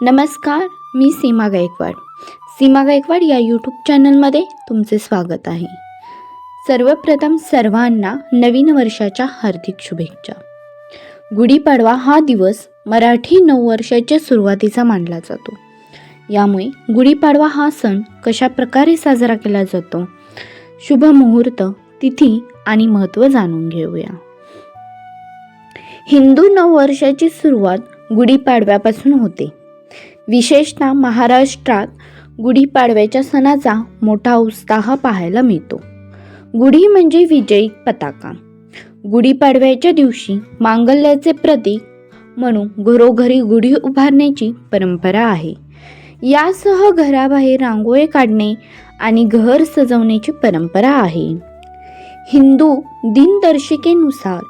नमस्कार मी सीमा गायकवाड. सीमा गायकवाड या यूट्यूब चॅनलमध्ये तुमचे स्वागत आहे. सर्वप्रथम सर्वांना नवीन वर्षाच्या हार्दिक शुभेच्छा. गुढीपाडवा हा दिवस मराठी नववर्षाच्या सुरुवातीचा मानला जातो. यामुळे गुढीपाडवा हा सण कशा प्रकारे साजरा केला जातो? शुभ मुहूर्त तिथी आणि महत्त्व जाणून घेऊया. हिंदू नववर्षाची सुरुवात गुढीपाडव्यापासून होते. विशेषतः महाराष्ट्रात गुढीपाडव्याच्या सणाचा मोठा उत्साह पाहायला मिळतो. गुढी म्हणजे विजयी पताका. गुढीपाडव्याच्या दिवशी मांगल्याचे प्रतीक म्हणून घरोघरी गुढी उभारण्याची परंपरा आहे. यासह घराबाहेर रांगोळी काढणे आणि घर सजवण्याची परंपरा आहे. हिंदू दिनदर्शिकेनुसार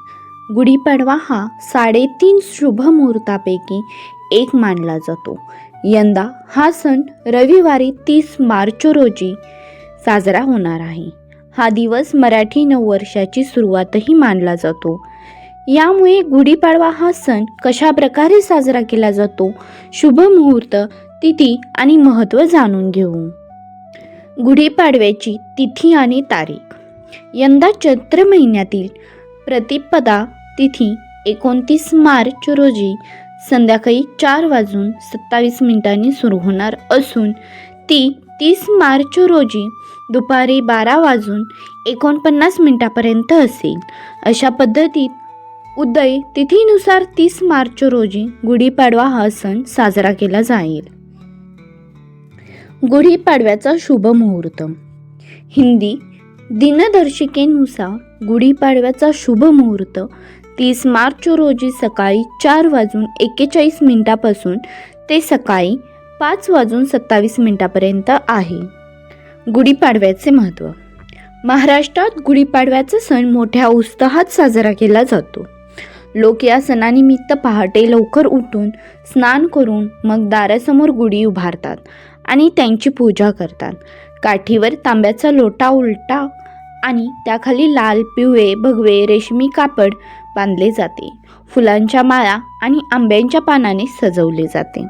गुढीपाडवा हा साडेतीन शुभ मुहूर्तापैकी एक मानला जातो. यंदा हा सण रविवारी तीस मार्च रोजी साजरा होणार आहे. हा दिवस मराठी नववर्षाची सुरुवातही मानला जातो. यामुळे गुढीपाडवा हा सण कशा प्रकारे साजरा केला जातो शुभ मुहूर्त तिथी आणि महत्त्व जाणून घेऊ. गुढीपाडव्याची तिथी आणि तारीख. यंदा चैत्र महिन्यातील प्रतिपदा तिथी एकोणतीस मार्च रोजी संध्याकाळी चार वाजून सत्तावीस मिनिटांनी सुरू होणार असून ती तीस मार्च रोजी दुपारी बारा वाजून एकोणपन्नास मिनिटापर्यंत असेल. अशा पद्धतीत उदय तिथीनुसार तीस मार्च रोजी गुढीपाडवा हा सण साजरा केला जाईल. गुढीपाडव्याचा शुभ मुहूर्त. हिंदी दिनदर्शिकेनुसार गुढीपाडव्याचा शुभ मुहूर्त तीस मार्च रोजी सकाळी चार वाजून एक्केचाळीस मिनिटापासून ते सकाळी पाच वाजून सत्तावीस मिनिटापर्यंत आहे. गुढीपाडव्याचे महत्त्व. महाराष्ट्रात गुढीपाडव्याचा सण मोठ्या उत्साहात साजरा केला जातो. लोक या सणानिमित्त पहाटे लवकर उठून स्नान करून मग दारासमोर गुढी उभारतात आणि त्यांची पूजा करतात. काठीवर तांब्याचा लोटा उलटा आणि त्याखाली लाल पिवळे भगवे रेशमी कापड बांधले जाते. फुलांच्या माळा आणि आंब्यांच्या पानाने सजवले जाते.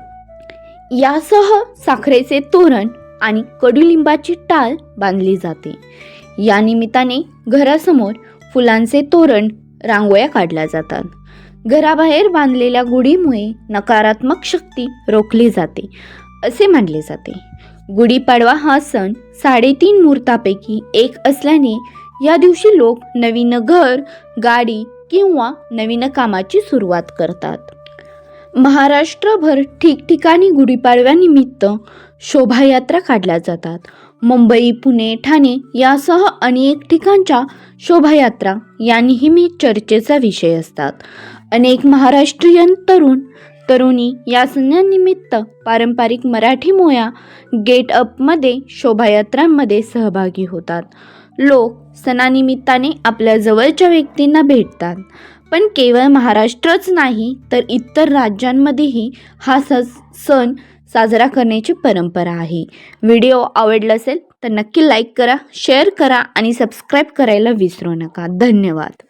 यासह साखरेचे तोरण आणि कडुलिंबाची टाळ बांधली जाते. या निमित्ताने घरासमोर फुलांचे तोरण रांगोळ्या काढल्या जातात. घराबाहेर बांधलेल्या गुढीमुळे नकारात्मक शक्ती रोखली जाते असे मानले जाते. गुढीपाडवा हा सण साडेतीन मुहूर्तापैकी एक असल्याने या दिवशी लोक नवीन घर गाडी किंवा नवीन कामाची सुरुवात करतात. महाराष्ट्रभर ठिकठिकाणी गुढीपाडव्यानिमित्त शोभायात्रा काढल्या जातात. मुंबई पुणे ठाणे यासह अनेक ठिकाणच्या शोभायात्रा या नेहमी चर्चेचा विषय असतात. अनेक महाराष्ट्रीयन तरुण तरुणी या सणानिमित्त पारंपरिक मराठी मोया गेट अपमध्ये शोभायात्रांमध्ये सहभागी होतात. लोक सणानिमित्ताने आपल्या जवळच्या व्यक्तींना भेटतात. पण केवळ महाराष्ट्रच नाही तर इतर राज्यांमध्येही हा स सण साजरा करण्याची परंपरा आहे. व्हिडिओ आवडला असेल तर नक्की लाईक करा शेअर करा आणि सबस्क्राईब करायला विसरू नका. धन्यवाद.